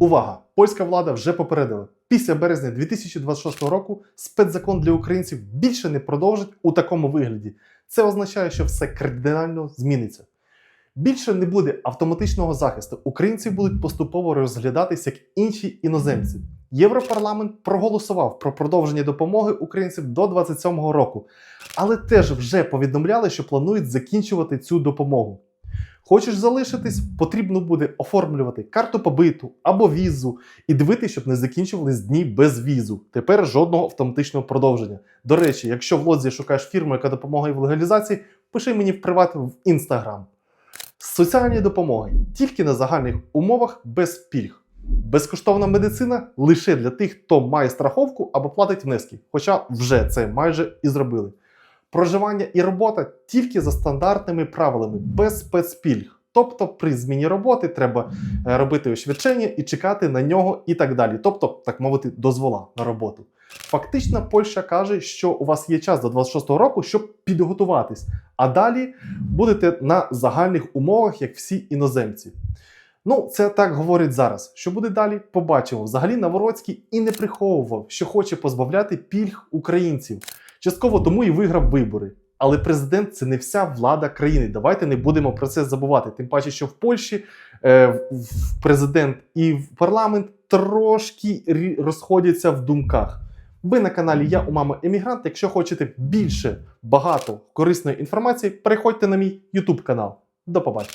Увага! Польська влада вже попередила. Після березня 2026 року спецзакон для українців більше не продовжить у такому вигляді. Це означає, що все кардинально зміниться. Більше не буде автоматичного захисту. Українці будуть поступово розглядатись як інші іноземці. Європарламент проголосував про продовження допомоги українцям до 27-го року, але теж вже повідомляли, що планують закінчувати цю допомогу. Хочеш залишитись, потрібно буде оформлювати карту побиту або візу і дивитися, щоб не закінчувались дні без візу. Тепер жодного автоматичного продовження. До речі, якщо в лодзі шукаєш фірму, яка допомагає в легалізації, пиши мені в приват в інстаграм. Соціальні допомоги тільки на загальних умовах без пільг. Безкоштовна медицина лише для тих, хто має страховку або платить внески, хоча вже це майже і зробили. Проживання і робота тільки за стандартними правилами, без спецпільг. Тобто при зміні роботи треба е, робити освідчення і чекати на нього і так далі. Тобто, так мовити, дозвола на роботу. Фактично, Польща каже, що у вас є час до 26-го року, щоб підготуватись, а далі будете на загальних умовах, як всі іноземці. Ну, це так говорять зараз. Що буде далі, побачимо. Взагалі Навороцький і не приховував, що хоче позбавляти пільг українців. Частково тому і виграв вибори. Але президент це не вся влада країни. Давайте не будемо про це забувати. Тим паче, що в Польщі е, президент і в парламент трошки розходяться в думках. Ви на каналі Я у мами Емігрант. Якщо хочете більше багато корисної інформації, переходьте на мій YouTube канал. До побачення.